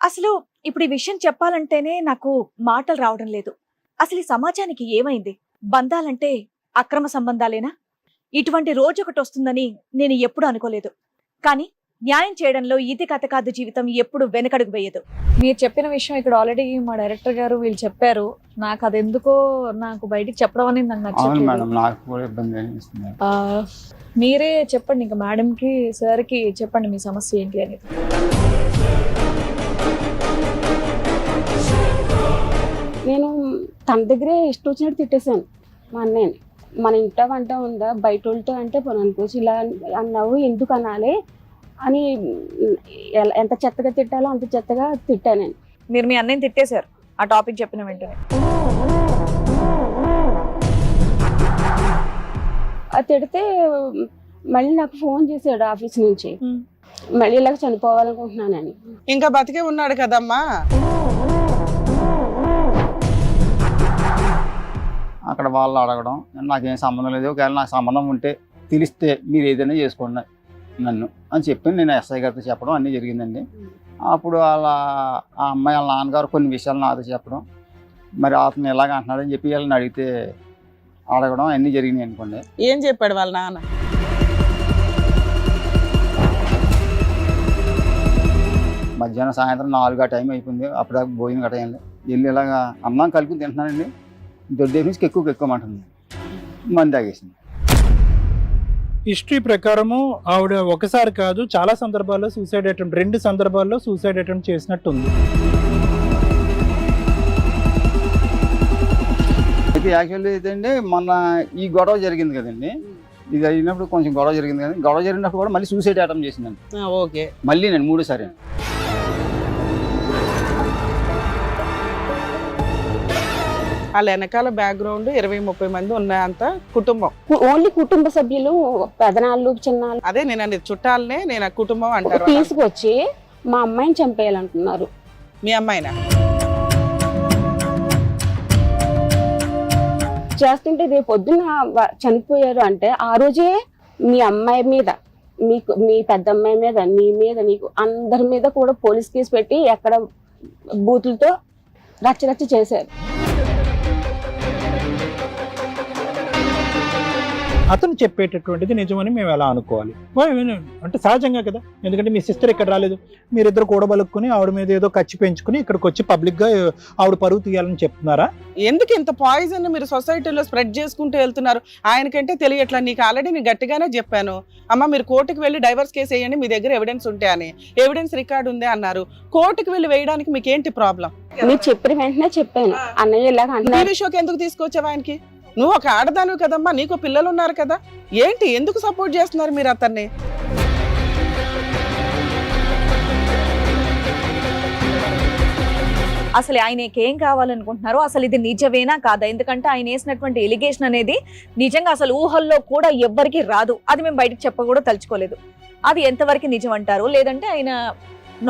అసలు ఇప్పుడు ఈ విషయం చెప్పాలంటేనే నాకు మాటలు రావడం లేదు. అసలు ఈ సమాజానికి ఏమైంది? బంధాలంటే అక్రమ సంబంధాలేనా? ఇటువంటి రోజు ఒకటి వస్తుందని నేను ఎప్పుడు అనుకోలేదు. కానీ న్యాయం చేయడంలో ఇది కథ కాదు జీవితం ఎప్పుడు వెనకడుగు వేయదు. మీరు చెప్పిన విషయం ఇక్కడ ఆల్రెడీ మా డైరెక్టర్ గారు వీళ్ళు చెప్పారు. నాకు అది ఎందుకో నాకు బయటికి చెప్పడం అనేది నాకు అవును నచ్చట్లేదు. మేడం నాకు కూడా ఇబ్బంది అనిపిస్తుంది. ఆ, మీరే చెప్పండి ఇంకా మేడం కి సార్కి చెప్పండి మీ సమస్య ఏంటి అనేది. నేను తన దగ్గరే ఇష్టం వచ్చినట్టు తిట్టేశాను మా అన్నయ్యని. మన ఇంట వంట ఉందా? బయట వాళ్ళతో అంటే పోనీ అనుకోవచ్చు. ఇలా అన్నావు ఎందుకు అనాలి అని ఎల- ఎంత చెత్తగా తిట్టాలో అంత చెత్తగా తిట్టాను నేను. మీరు మీ అన్నయ్యని తిట్టేశారు. ఆ టాపిక్ చెప్పిన వెంటనే. అది తిడితే మళ్ళీ నాకు ఫోన్ చేశాడు ఆఫీస్ నుంచి. మళ్ళీ ఇలాగ చనిపోవాలనుకుంటున్నానని. ఇంకా బతికే ఉన్నాడు కదమ్మా. అక్కడ వాళ్ళు అడగడం నాకేం సంబంధం లేదు. ఒకవేళ నాకు సంబంధం ఉంటే తెలిస్తే మీరు ఏదైనా చేసుకోండి నన్ను అని చెప్పి నేను ఎస్ఐ గారితో చెప్పడం అన్నీ జరిగిందండి. అప్పుడు వాళ్ళ ఆ అమ్మాయి వాళ్ళ నాన్నగారు కొన్ని విషయాలు నాతో చెప్పడం మరి అతను ఎలాగ అంటున్నాడని చెప్పి వాళ్ళని అడిగితే అడగడం అన్నీ జరిగినాయి అనుకోండి. ఏం చెప్పాడు వాళ్ళ నాన్న? మధ్యాహ్నం సాయంత్రం నాలుగు ఆ టైం అయిపోయింది. అప్పుడు భోజనం గట్ట అయింది వెళ్ళి ఇలాగా అన్నం కలిపి తింటున్నానండి. దొడ్డే నుంచి ఎక్కువ ఎక్కువమంటుంది మంది తాగేసింది హిస్టరీ ప్రకారము ఆవిడ ఒకసారి కాదు చాలా సందర్భాల్లో సూసైడ్ అటెంప్ట్ రెండు సందర్భాల్లో సూసైడ్ అటెంప్ట్ చేసినట్టు ఉంది అయితే యాక్చువల్లీ అయితే అండి మొన్న ఈ గొడవ జరిగింది కదండి ఇది అయినప్పుడు కొంచెం గొడవ జరిగింది కదండి గొడవ జరిగినప్పుడు కూడా మళ్ళీ సూసైడ్ అటెంప్ట్ చేసిందండి ఆ, ఓకే మళ్ళీ నేను మూడోసారి వాళ్ళ వెనకాల బ్యాక్గ్రౌండ్ ఇరవై ముప్పై మంది ఉన్నంత కుటుంబం. ఓన్లీ కుటుంబ సభ్యులు పెదనాళ్ళు చిన్నాళ్ళు. అదే నేను అనేది చుట్టాలనే నేను ఆ కుటుంబం అంటారు తీసుకొచ్చి మా అమ్మాయిని చంపేయాలంటున్నారు. మీ అమ్మాయినా? చేస్తుంటే రేపు పొద్దున్న చనిపోయారు అంటే ఆ రోజే మీ అమ్మాయి మీద మీకు మీ పెద్ద అమ్మాయి మీద మీ మీద నీకు అందరి మీద కూడా పోలీస్ కేసు పెట్టి ఎక్కడ బూతులతో రచ్చ రచ్చ చేశారు. అతను చెప్పేటటువంటిది నిజమని మేము ఎలా అనుకోవాలి? అంటే సహజంగా కదా? ఎందుకంటే మీ సిస్టర్ ఇక్కడ రాలేదు? మీరిద్దరు కూడబలుక్కుని ఆవిడ మీద ఏదో ఖర్చు పెంచుకుని ఇక్కడికి వచ్చి పబ్లిక్గా ఆవిడ పరువు తీయాలని చెప్తున్నారా? ఎందుకు ఇంత పాయిజన్ మీరు సొసైటీలో స్ప్రెడ్ చేసుకుంటూ వెళ్తున్నారు? ఆయనకంటే తెలియట్లా నీకు ఆల్రెడీ నేను గట్టిగానే చెప్పాను. అమ్మ మీరు కోర్టుకు వెళ్ళి డైవర్స్ కేసు వేయండి మీ దగ్గర ఎవిడెన్స్ ఉంటే అని. ఎవిడెన్స్ రికార్డు ఉంది అన్నారు. కోర్టుకు వెళ్ళి వేయడానికి మీకు ఏంటి ప్రాబ్లం మీరు చెప్పిన వెంటనే చెప్పాను. అన్నయ్య ఇలాగ అంటున్నారు. టీవీ షోకి ఎందుకు తీసుకొచ్చావు ఆయనకి? నువ్వు ఒక ఆడదాను కదమ్మా నీకు పిల్లలు ఉన్నారు కదా. ఏంటి ఎందుకు సపోర్ట్ చేస్తున్నారు మీరు అతన్ని? అసలు ఆయనకి ఏం కావాలనుకుంటున్నారో అసలు ఇది నిజమేనా కాదా? ఎందుకంటే ఆయన వేసినటువంటి ఎలిగేషన్ అనేది నిజంగా అసలు ఊహల్లో కూడా ఎవ్వరికి రాదు. అది మేము బయటకు చెప్పకూడదు తలుచుకోలేదు. అది ఎంతవరకు నిజం అంటారు లేదంటే ఆయన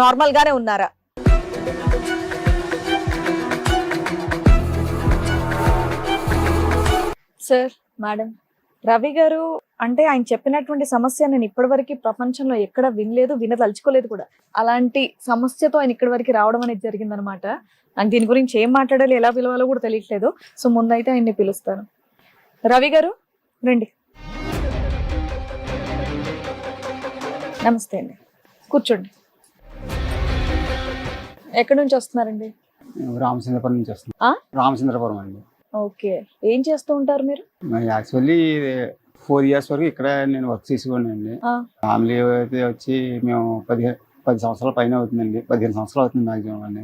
నార్మల్గానే ఉన్నారా? Sir madam. రవి గారు అంటే ఆయన చెప్పినటువంటి సమస్య నేను ఇప్పటివరకు ప్రపంచంలో ఎక్కడ వినలేదు వినదలుచుకోలేదు కూడా. అలాంటి సమస్యతో ఆయన ఇక్కడి వరకు రావడం అనేది జరిగిందనమాట నాకు దీని గురించి ఏం మాట్లాడాలి ఎలా పిలవాలో కూడా తెలియట్లేదు. సో ముందైతే ఆయన్ని పిలుస్తాను. రవి గారు రండి. నమస్తే అండి. కూర్చోండి. ఎక్కడి నుంచి వస్తున్నారండి? రామచంద్రపురం నుంచి వస్తుంది ఆ? రామచంద్రపురం అండి. ఓకే. ఏం చేస్తూ ఉంటారు మీరు? యాక్చువల్లీ ఫోర్ ఇయర్స్ వరకు ఇక్కడ నేను వర్క్ చేసేవాడినండి. ఫ్యామిలీ అయితే వచ్చి మేము పదిహేను పది సంవత్సరాల పైన అవుతుందండి. పదిహేను సంవత్సరాలు అవుతుంది మ్యాక్సిమం అండి.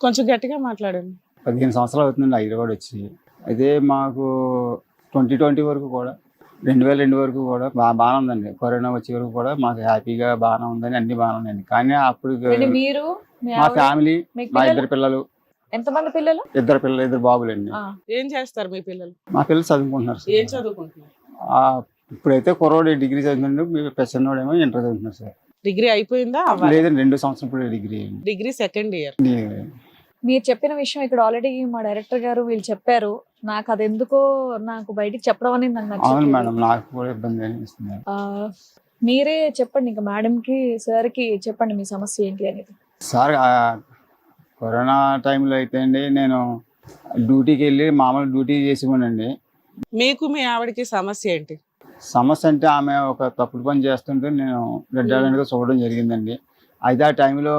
కొంచెం గట్టిగా మాట్లాడండి. పదిహేను సంవత్సరాలు అవుతుందండి హైదరాబాద్ వచ్చి. అయితే మాకు ట్వంటీ ట్వంటీ వరకు కూడా రెండు వేల రెండు వరకు కూడా బాగా బాగానే ఉందండి. కరోనా వచ్చే వరకు కూడా మాకు హ్యాపీగా బాగానే ఉందని అన్ని బాగానే ఉన్నాయండి. కానీ అప్పుడు మీరు మీ ఫ్యామిలీ మా? ఇద్దరు పిల్లలు ఎంతమంది పిల్లలు? ఇద్దరు పిల్లలు ఇద్దరు బాబులండి ఏం చేస్తారు మీ పిల్లలు? మా పిల్లలు చదువుకుంటున్నారు సార్. ఏం చదువుకుంటున్నారు? ఆ, ఇప్పుడైతే కుర్రోడు డిగ్రీ చదువుతుండే మీ పెద్దోడు ఏమో ఇంటర్ చదువుతున్నారు సార్. డిగ్రీ అయిపోయిందా? లేదండి రెండు సంవత్సరం ఇప్పుడు డిగ్రీ డిగ్రీ సెకండ్ ఇయర్. మీరు చెప్పిన విషయం ఇక్కడ ఆల్రెడీ మా డైరెక్టర్ గారు వీళ్ళు చెప్పారు. నాకు అది ఎందుకో నాకు బయటికి చెప్పడం అనేది నాకు అవును నచ్చట్లేదు. మేడం నాకు కూడా ఇబ్బంది అనిపిస్తుంది. ఆ, మీరే చెప్పండి ఇంకా మేడం కి సార్కి చెప్పండి మీ సమస్య ఏంటి అనేది. సార్ ఆ కరోనా టైంలో అయితే అండి నేను డ్యూటీకి వెళ్ళి మామూలు డ్యూటీ చేసేవాడినండి మీకు మీ ఆవిడకి సమస్య ఏంటి? సమస్య అంటే ఆమె ఒక తప్పుడు pని చేస్తుంటే నేను రెడ్ చూడడం జరిగిందండి. అయితే ఆ టైంలో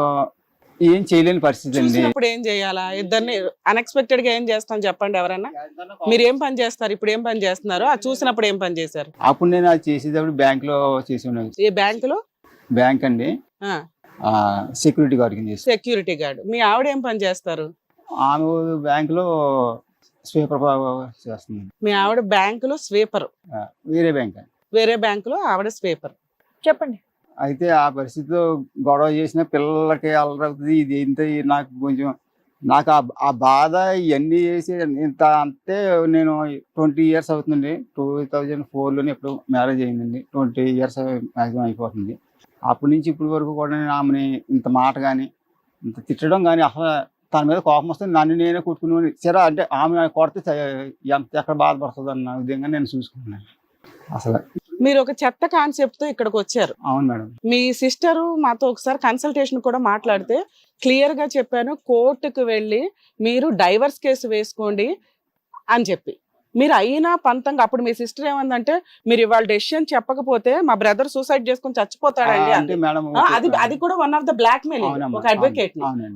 ఏం చేయలేని పరిస్థితి అండి. చూసినప్పుడు ఏం చేయాలా? ఇద్దరిని అన్ఎక్స్పెక్టెడ్గా ఏం చేస్తాం చెప్పండి ఎవరన్నా? మీరు ఏం పని చేస్తారు? ఇప్పుడు ఏం పని చేస్తున్నారు? ఆ చూసినప్పుడు ఏం పని చేశారు? అప్పుడు నేను అది చేసేటప్పుడు బ్యాంక్లో చేసి ఉన్నాను. ఈ బ్యాంకులో బ్యాంక్ అండి. సెక్యూరిటీ గార్డ్ కింద సెక్యూరిటీ గార్డ్ మీ ఆవిడ ఏం పని చేస్తారు? ఆమె బ్యాంక్లో స్వీపర్ చేస్తుంది. మీ ఆవిడ బ్యాంకులో స్వీపర్. ఆ, వేరే బ్యాంక్. వేరే బ్యాంకులో ఆవిడ స్వీపర్. చెప్పండి. అయితే ఆ పరిస్థితిలో గొడవ చేసిన పిల్లలకి అల్లరవుతుంది ఇది ఇంత నాకు కొంచెం నాకు ఆ- ఆ బాధ ఇవన్నీ చేసి ఇంత అంతే నేను ట్వంటీ ఇయర్స్ అవుతుందండి. టూ థౌజండ్ ఫోర్లోనే ఎప్పుడు మ్యారేజ్ అయిందండి. ట్వంటీ ఇయర్స్ మ్యాక్సిమం అయిపోతుంది. అప్పటి నుంచి ఇప్పటి వరకు కూడా నేను ఆమెని ఇంత మాట కానీ ఇంత తిట్టడం కానీ అసలు తన మీద కోపం వస్తే నన్ను నేనే కొట్టుకుని సరే అంటే ఆమె కొడితే ఎంత ఎక్కడ బాధపడుతుంది అన్న విధంగా నేను చూసుకున్నాను అసలు మీరు ఒక చెత్త కాన్సెప్ట్తో ఇక్కడికి వచ్చారు. అవును మేడం. మీ సిస్టరు మాతో ఒకసారి కన్సల్టేషన్ కూడా మాట్లాడితే క్లియర్గా చెప్పాను కోర్టుకు వెళ్ళి మీరు డైవర్స్ కేసు వేసుకోండి అని చెప్పి. మీరు అయినా పంతంగా అప్పుడు మీ సిస్టర్ ఏమందంటే మీరు ఇవాళ డెసిషన్ చెప్పకపోతే మా బ్రదర్ సూసైడ్ చేసుకొని చచ్చిపోతాడండి అంది. అది కూడా వన్ ఆఫ్ ద బ్లాక్ అవునమ్మా, ఒక అడ్వకేట్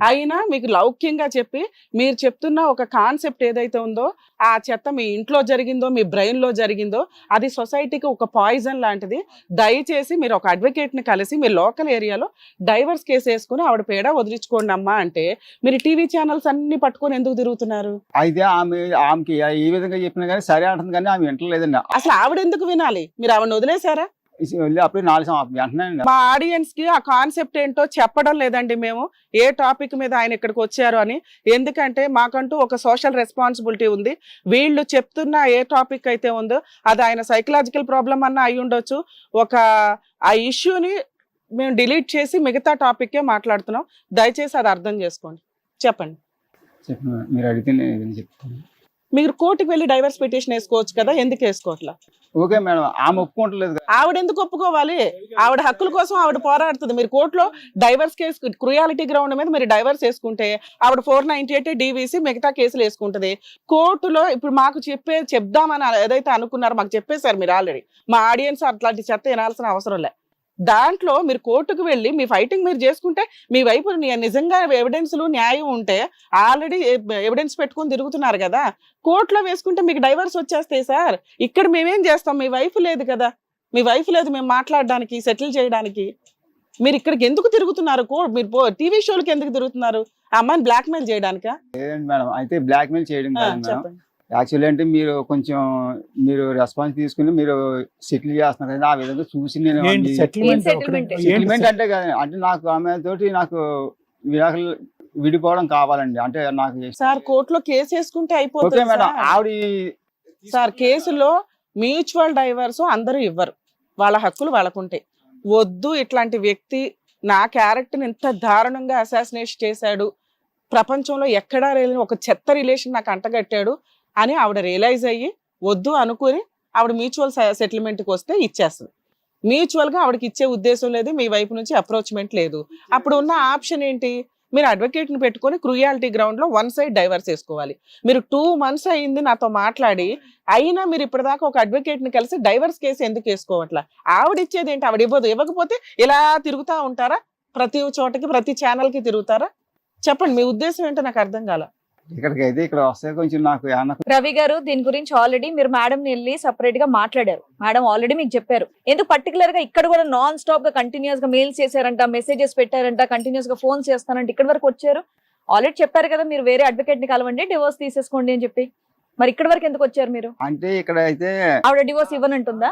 అయినా మీకు లౌక్యంగా చెప్పి మీరు చెప్తున్న ఒక కాన్సెప్ట్ ఏదైతే ఉందో ఆ చెత్త మీ ఇంట్లో జరిగిందో మీ బ్రెయిన్లో జరిగిందో అది సొసైటీకి ఒక పాయిజన్ లాంటిది. దయచేసి మీరు ఒక అడ్వకేట్ని కలిసి మీ లోకల్ ఏరియాలో డైవర్స్ కేసు వేసుకుని ఆవిడ పేడ వదిలించుకోండి అమ్మా అంటే మీరు టీవీ ఛానల్స్ అన్ని పట్టుకొని ఎందుకు తిరుగుతున్నారు? అయితే ఆమె ఆమెకి ఏ విధంగా చెప్పినా కానీ సరే అంటుంది కానీ ఆమె వింటలేదండి అసలు ఆవిడ ఎందుకు వినాలి? మీరు ఆవిడ వదిలేశారా? వెళ్ళి అప్పుడే నాలుగు సంవత్సరాలు మా ఆడియన్స్కి ఆ కాన్సెప్ట్ ఏంటో చెప్పడం లేదండి మేము. ఏ టాపిక్ మీద ఆయన ఇక్కడికి వచ్చారు అని. ఎందుకంటే మాకంటూ ఒక సోషల్ రెస్పాన్సిబిలిటీ ఉంది. వీళ్ళు చెప్తున్న ఏ టాపిక్ అయితే ఉందో అది ఆయన సైకలాజికల్ ప్రాబ్లం అన్న అయి ఉండొచ్చు. ఒక ఆ ఇష్యూని మేము డిలీట్ చేసి మిగతా టాపిక్కే మాట్లాడుతున్నాం. దయచేసి అది అర్థం చేసుకోండి. చెప్పండి. చెప్పిన మీరు అడిగితే నేను చెప్తాను. మీరు కోర్టుకు వెళ్ళి డైవర్స్ పిటిషన్ వేసుకోవచ్చు కదా? ఎందుకు వేసుకోవట్లా? Okay madam. ఆమె ఒప్పుకుంటలేదు కదా. ఆవిడ ఎందుకు ఒప్పుకోవాలి? ఆవిడ హక్కుల కోసం ఆవిడ పోరాడుతుంది. మీరు కోర్టులో డైవర్స్ కేసు క్రుయాలిటీ గ్రౌండ్ మీద మీరు డైవర్స్ వేసుకుంటే ఆవిడ ఫోర్ నైన్టీ ఎయిట్ డీవీసీ మిగతా కేసులు వేసుకుంటది. కోర్టులో ఇప్పుడు మాకు చెప్పే చెప్దామని ఏదైతే అనుకున్నారో మాకు చెప్పేశారు మీరు ఆల్రెడీ. మా ఆడియన్స్ అట్లాంటి చెత్త వినాల్సిన అవసరం లే. దాంట్లో మీరు కోర్టుకు వెళ్ళి మీ ఫైటింగ్ మీరు చేసుకుంటే మీ వైపు నిజంగా ఎవిడెన్స్లు న్యాయం ఉంటే ఆల్రెడీ ఎవిడెన్స్ పెట్టుకొని తిరుగుతున్నారు కదా. కోర్టులో వేసుకుంటే మీకు డైవర్స్ వచ్చేస్తాయి సార్ ఇక్కడ మేమేం చేస్తాం? మీ వైఫ్ లేదు కదా. మీ వైఫ్ లేదు మేము మాట్లాడడానికి సెటిల్ చేయడానికి. మీరు ఇక్కడికి ఎందుకు తిరుగుతున్నారు? మీరు టీవీ షోలకి ఎందుకు తిరుగుతున్నారు? ఆ అమ్మాయిని బ్లాక్ మెయిల్ చేయడానికా మేడం అయితే చేయడం యాక్చువల్లీ అంటే మీరు కొంచెం మీరు రెస్పాన్స్ తీసుకుని మీరు సెటిల్ చేస్తున్నారు కదా ఆ విధంగా చూసి నేను సెటిల్మెంట్ అంటే కాదు అంటే నాకు ఆమె తోటి నాకు విడాకులు విడిపోవడం కావాలండి. అంటే నాకు సార్ కోర్టులో కేసు వేసుకుంటే అయిపోతుంది మేడం. ఆవిడ సార్ కేసులో మ్యూచువల్ డైవర్స్ అందరూ ఇవ్వరు. వాళ్ళ హక్కులు వాళ్ళకుంటాయి వద్దు ఇట్లాంటి వ్యక్తి నా క్యారెక్టర్ని ఇంత దారుణంగా అసాసినేషన్ చేశాడు. ప్రపంచంలో ఎక్కడా లేని ఒక చెత్త రిలేషన్ నాకు అంటగట్టాడు. అని ఆవిడ రియలైజ్ అయ్యి వద్దు అనుకుని ఆవిడ మ్యూచువల్ సెటిల్మెంట్కి వస్తే ఇచ్చేస్తుంది. మ్యూచువల్గా ఆవిడకి ఇచ్చే ఉద్దేశం లేదు మీ వైపు నుంచి అప్రోచ్మెంట్ లేదు. అప్పుడు ఉన్న ఆప్షన్ ఏంటి? మీరు అడ్వకేట్ని పెట్టుకొని క్రూయాలిటీ గ్రౌండ్లో వన్ సైడ్ డైవర్స్ చేసుకోవాలి. మీరు టూ మంత్స్ అయింది నాతో మాట్లాడి అయినా మీరు ఇప్పటిదాకా ఒక అడ్వకేట్ని కలిసి డైవర్స్ కేసు ఎందుకు వేసుకోవట్లా? ఆవిడ ఇచ్చేది ఏంటి? ఆవిడ ఇవ్వదు. ఇవ్వకపోతే ఇలా తిరుగుతూ ఉంటారా? ప్రతి చోటకి ప్రతి ఛానల్కి తిరుగుతారా? చెప్పండి మీ ఉద్దేశం ఏంటో నాకు అర్థం కాల. ఇక్కడ వస్తే కొంచెం నాకు రవి గారు దీని గురించి ఆల్రెడీ మీరు మేడం వెళ్ళి సపరేట్గా మాట్లాడారు. మేడం ఆల్రెడీ మీకు చెప్పారు. ఎందుకు పర్టికులర్గా ఇక్కడ కూడా నాన్ స్టాప్గా కంటిన్యూస్గా మెయిల్స్ చేశారంట మెసేజెస్ పెట్టారంట కంటిన్యూస్గా ఫోన్ చేస్తానంట ఇక్కడ వరకు వచ్చారు. ఆల్రెడీ చెప్పారు కదా మీరు వేరే అడ్వకేట్ని కలవండి డివోర్స్ తీసేసుకోండి అని చెప్పి. మరి ఇక్కడ వరకు ఎందుకు వచ్చారు మీరు? అంటే ఇక్కడ అయితే ఆవిడ డివోర్స్ ఇవ్వనంటుందా?